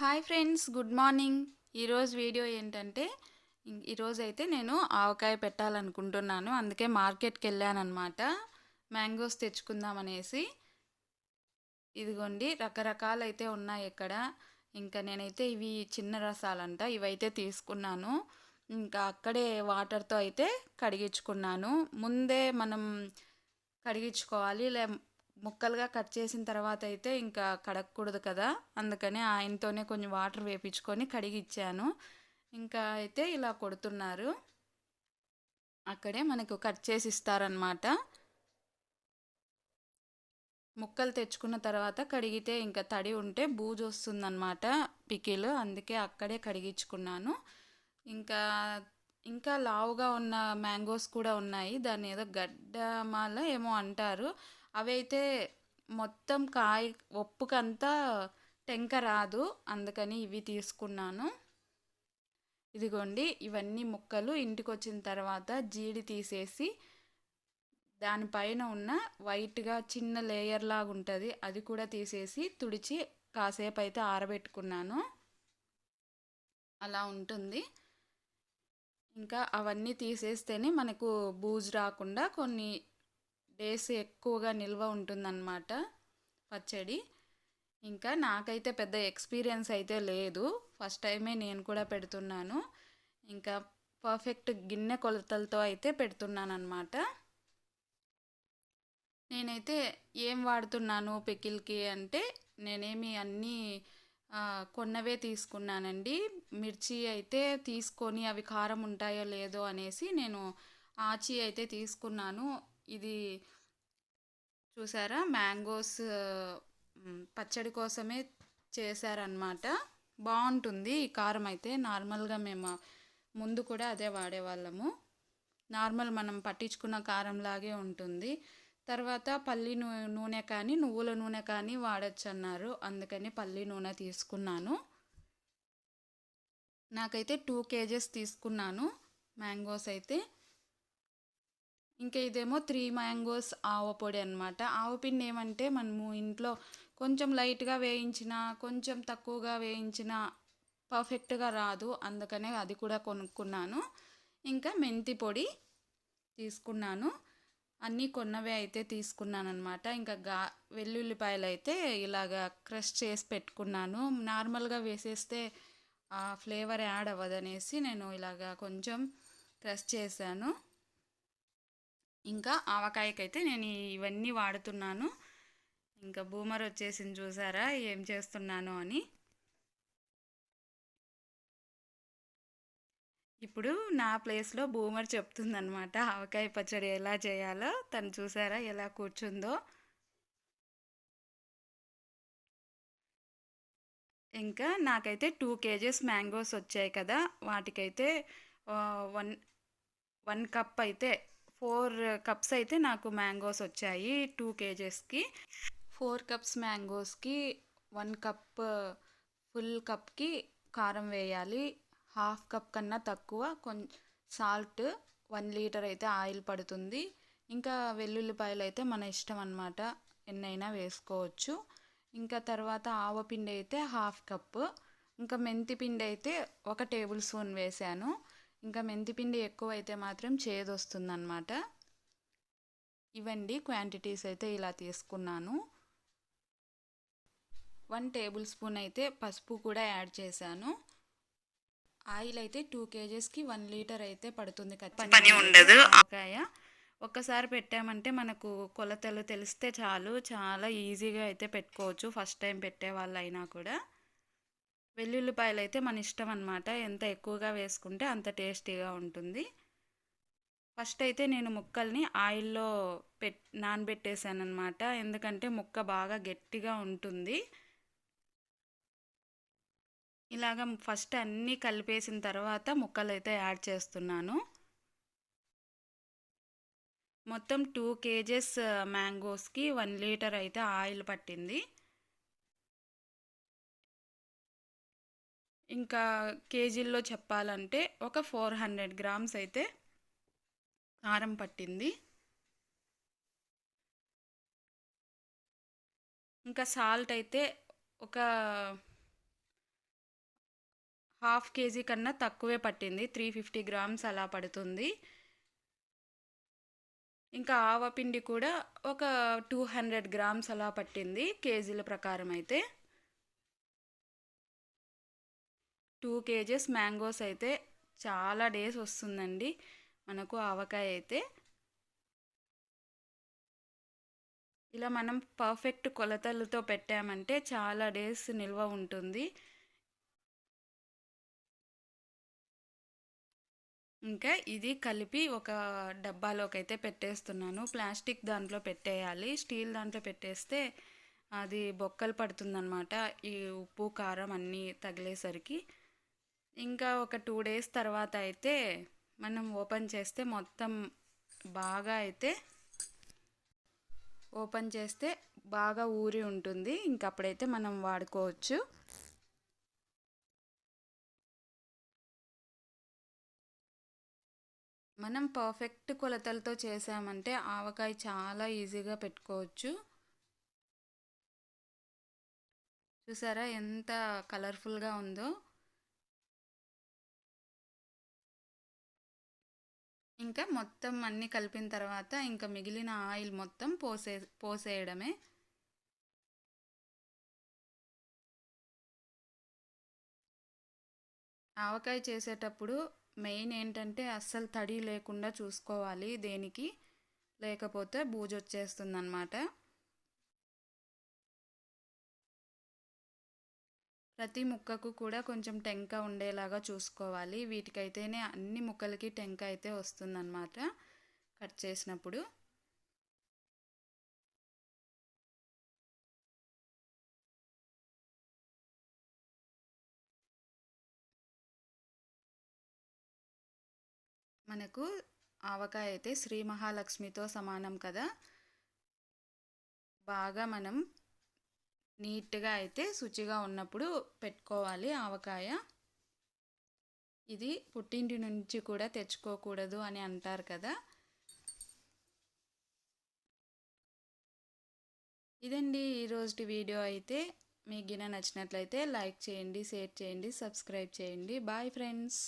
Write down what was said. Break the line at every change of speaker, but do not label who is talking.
Hi friends good morning. ఈరోజు video ఏంటంటే ఈరోజైతే ఈరోజు అయితే నేను ఆవకాయ పెట్టాలనుకుంటున్నాను. అందుకే మార్కెట్కి వెళ్ళానమాట మ్యాంగోస్ తెచ్చుకుందామనేసి ఇదిగోండి రకరకాలు అయితే ఉన్నాయి ఇక్కడ. ఇంకా నేనైతే ఇవి చిన్న రసాలంట ఇవైతే తీసుకున్నాను. ఇంకా అక్కడే వాటర్తో అయితే కడిగించుకున్నాను. ముందే మనం కడిగించుకోవాలి లే ముక్కలుగా కట్ చేసిన తర్వాత అయితే ఇంకా కడగకూడదు కదా. అందుకని ఆయనతోనే కొంచెం వాటర్ వేపించుకొని కడిగిచ్చాను ఇంకా అయితే ఇలా కొడుతున్నారు. అక్కడే మనకు కట్ చేసి ఇస్తారనమాట ముక్కలు తెచ్చుకున్న తర్వాత కడిగితే ఇంకా తడి ఉంటే బూజు వస్తుందన్నమాట పికిలు. అందుకే అక్కడే కడిగించుకున్నాను. ఇంకా ఇంకా లావుగా ఉన్న మ్యాంగోస్ కూడా ఉన్నాయి. దాన్ని ఏదో గడ్డమాల ఏమో అంటారు. అవైతే మొత్తం కాయ ఒప్పుకంతా టెంక రాదు. అందుకని ఇవి తీసుకున్నాను. ఇదిగోండి ఇవన్నీ ముక్కలు ఇంటికి వచ్చిన తర్వాత జీడి తీసేసి దానిపైన ఉన్న వైట్గా చిన్న లేయర్ లాగా ఉంటుంది అది కూడా తీసేసి తుడిచి కాసేపు అయితే ఆరబెట్టుకున్నాను. అలా ఉంటుంది. ఇంకా అవన్నీ తీసేస్తేనే మనకు బూజు రాకుండా కొన్ని డేస్ ఎక్కువగా నిల్వ ఉంటుందన్నమాట పచ్చడి. ఇంకా నాకైతే పెద్ద ఎక్స్పీరియన్స్ అయితే లేదు. ఫస్ట్ టైమే నేను కూడా పెడుతున్నాను. ఇంకా పర్ఫెక్ట్ గిన్నె కొలతలతో అయితే పెడుతున్నాను అనమాట నేనైతే ఏం వాడుతున్నాను పికిల్కి అంటే నేనేమి అన్నీ కొన్నవే తీసుకున్నానండి. మిర్చి అయితే తీసుకొని అవి కారం ఉంటాయో లేదో అనేసి నేను ఆచి అయితే తీసుకున్నాను. ఇది చూసారా? మ్యాంగోస్ పచ్చడి కోసమే చేశారనమాట బాగుంటుంది. ఈ కారం అయితే నార్మల్గా మేము ముందు కూడా అదే వాడేవాళ్ళము. నార్మల్ మనం పట్టించుకున్న కారంలాగే ఉంటుంది. తర్వాత పల్లి నూనె కానీ నువ్వుల నూనె కానీ వాడచ్చు అన్నారు అందుకని పల్లి నూనె తీసుకున్నాను. నాకైతే టూ కేజెస్ తీసుకున్నాను మ్యాంగోస్ అయితే. ఇంకా ఇదేమో త్రీ మ్యాంగోస్ ఆవపొడి అనమాట ఆవపిండి ఏమంటే మనము ఇంట్లో కొంచెం లైట్గా వేయించిన కొంచెం తక్కువగా వేయించిన పర్ఫెక్ట్గా రాదు. అందుకనే అది కూడా కొనుక్కున్నాను. ఇంకా మెంతి పొడి తీసుకున్నాను. అన్నీ కొన్నవే అయితే తీసుకున్నాను అనమాట ఇంకా గా వెల్లుల్లిపాయలు అయితే ఇలాగా క్రష్ చేసి పెట్టుకున్నాను. నార్మల్గా వేసేస్తే ఆ ఫ్లేవర్ యాడ్ అవ్వదనేసి నేను ఇలాగా కొంచెం క్రష్ చేశాను. ఇంకా ఆవకాయకైతే నేను ఇవన్నీ వాడుతున్నాను. ఇంకా బూమర్ వచ్చేసింది చూసారా ఏం చేస్తున్నాను అని. ఇప్పుడు నా ప్లేస్లో బూమర్ చెప్తుందనమాట ఆవకాయ పచ్చడి ఎలా చేయాలో. తను చూసారా ఎలా కూర్చుందో. ఇంకా నాకైతే టూ కేజెస్ మ్యాంగోస్ వచ్చాయి కదా వాటికైతే వన్ వన్ కప్ అయితే ఫోర్ కప్స్ అయితే నాకు మ్యాంగోస్ వచ్చాయి టూ కేజెస్కి. ఫోర్ కప్స్ మ్యాంగోస్కి వన్ కప్ ఫుల్ కప్కి కారం వేయాలి. హాఫ్ కప్ కన్నా తక్కువ కొంచెం సాల్ట్ వన్ లీటర్ అయితే ఆయిల్ పడుతుంది. ఇంకా వెల్లుల్లిపాయలు అయితే మన ఇష్టం అనమాట ఎన్నైనా వేసుకోవచ్చు. ఇంకా తర్వాత ఆవపిండి అయితే హాఫ్ కప్. ఇంకా మెంతి పిండి అయితే ఒక టేబుల్ స్పూన్ వేసాను. ఇంకా మెంతిపిండి ఎక్కువ అయితే మాత్రం చేదు వస్తుందన్నమాట ఇవండి క్వాంటిటీస్ అయితే ఇలా తీసుకున్నాను. వన్ టేబుల్ స్పూన్ అయితే పసుపు కూడా యాడ్ చేశాను. ఆయిల్ అయితే టూ కేజెస్కి వన్ లీటర్ అయితే పడుతుంది
పని ఉండదు.
ఒక్కసారి పెట్టామంటే మనకు కొలతలు తెలిస్తే చాలు. చాలా ఈజీగా అయితే పెట్టుకోవచ్చు. ఫస్ట్ టైం పెట్టే వాళ్ళైనా కూడా. వెల్లుల్లిపాయలు అయితే మన ఇష్టం అనమాట ఎంత ఎక్కువగా వేసుకుంటే అంత టేస్టీగా ఉంటుంది. ఫస్ట్ అయితే నేను ముక్కల్ని ఆయిల్లో పెట్ నానబెట్టేశానమాట ఎందుకంటే ముక్క బాగా గట్టిగా ఉంటుంది. ఇలాగ ఫస్ట్ అన్నీ కలిపేసిన తర్వాత ముక్కలు అయితే యాడ్ చేస్తున్నాను. మొత్తం టూ కేజెస్ మ్యాంగోస్కి వన్ లీటర్ అయితే ఆయిల్ పట్టింది. ఇంకా కేజీల్లో చెప్పాలంటే ఒక ఫోర్ హండ్రెడ్ గ్రామ్స్ అయితే కారం పట్టింది. ఇంకా సాల్ట్ అయితే ఒక హాఫ్ కేజీ కన్నా తక్కువే పట్టింది. త్రీ ఫిఫ్టీ గ్రామ్స్ అలా పడుతుంది. ఇంకా ఆవపిండి కూడా ఒక టూ హండ్రెడ్ గ్రామ్స్ అలా పట్టింది కేజీల ప్రకారం అయితే. టూ కేజెస్ మ్యాంగోస్ అయితే చాలా డేస్ వస్తుందండి. మనకు ఆవకాయ అయితే. ఇలా మనం పర్ఫెక్ట్ కొలతలతో పెట్టామంటే చాలా డేస్ నిల్వ ఉంటుంది. ఇంకా ఇది కలిపి ఒక డబ్బాలోకి అయితే పెట్టేస్తున్నాను. ప్లాస్టిక్ దాంట్లో పెట్టేయాలి. స్టీల్ దాంట్లో పెట్టేస్తే అది బొక్కలు పడుతుందన్నమాట. ఈ ఉప్పు కారం అన్నీ తగిలేసరికి. ఇంకా ఒక టూ డేస్ తర్వాత అయితే మనం ఓపెన్ చేస్తే మొత్తం బాగా అయితే ఓపెన్ చేస్తే బాగా ఊరి ఉంటుంది. ఇంక అప్పుడైతే మనం వాడుకోవచ్చు. మనం పర్ఫెక్ట్ కొలతలతో చేసామంటే ఆవకాయ చాలా ఈజీగా పెట్టుకోవచ్చు. చూసారా ఎంత కలర్ఫుల్గా ఉందో? ఇంకా మొత్తం అన్నీ కలిపిన తర్వాత ఇంకా మిగిలిన ఆయిల్ మొత్తం పోసే పోసేయడమే. ఆవకాయ చేసేటప్పుడు మెయిన్ ఏంటంటే అస్సలు తడి లేకుండా చూసుకోవాలి దేనికి. లేకపోతే బూజు వచ్చేస్తుంది ప్రతి ముక్కకు కూడా కొంచెం టెంక ఉండేలాగా చూసుకోవాలి. వీటికైతేనే అన్ని ముక్కలకి టెంక అయితే వస్తుందన్నమాట. కట్ చేసినప్పుడు. మనకు ఆవకాయ అయితే శ్రీ మహాలక్ష్మితో సమానం కదా. బాగా మనం నీట్గా అయితే శుచిగా ఉన్నప్పుడు పెట్టుకోవాలి ఆవకాయ. ఇది పుట్టింటి నుంచి కూడా తెచ్చుకోకూడదు అని అంటారు కదా. ఇదండి ఈరోజు వీడియో అయితే. మీకు గిన నచ్చినట్లయితే లైక్ చేయండి షేర్ చేయండి సబ్స్క్రైబ్ చేయండి. Bye friends.